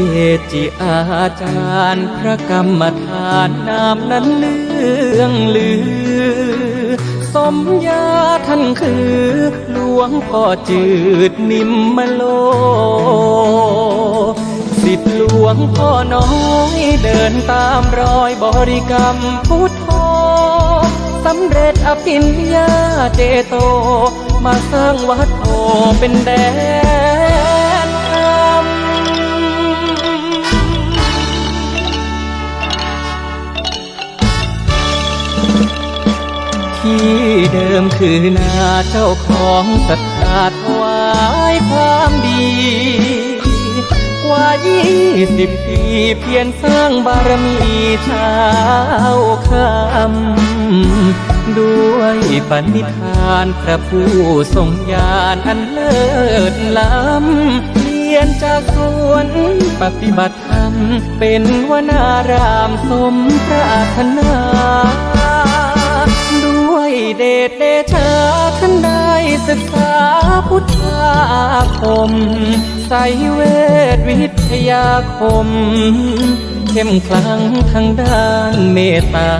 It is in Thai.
เกจิอาจารย์ พระกรรมฐานนามนั้นเลื่องลือ สมญาท่านคือหลวงพ่อจืดนิมมโล สิทธิหลวงพ่อน้อยเดินตามรอยบริกรรมพุทโธสำเร็จอภิญญาเจโต มาสร้างวัดโอเป็นแดน ที่เดิมคือนาเจ้าของศรัทธาถวายความดี กว่ายี่สิบปีเพียรสร้างบารมีชาวคำด้วยปณิธานพระผู้ทรงญาณอันเลิศล้ำเปลี่ยนจากสวนปฏิบัติธรรมเป็นวนารามสมปรารถนา ชเดชาท่านได้ศึกษาพุทธาคมใส่เวทวิทยาคม เข้มขลังทางด้านเมตตา